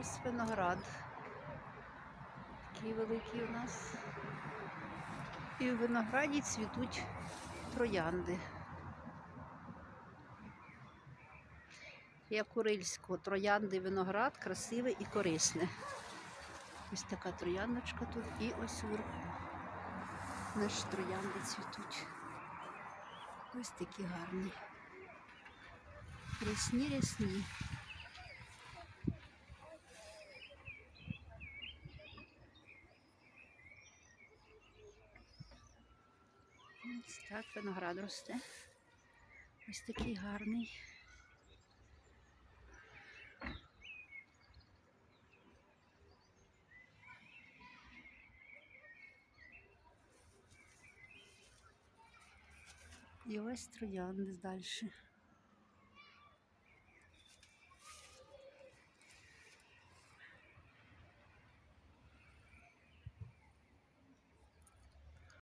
Ось виноград. Такий великий у нас. І в винограді цвітуть троянди. Як у Рильського, троянди виноград красиве і корисне. Ось така трояндочка тут і ось вверху. Наші троянди цвітуть. Ось такі гарні. Рясні, Ось так виноград росте. Ось такий гарний. І ось троянди далі.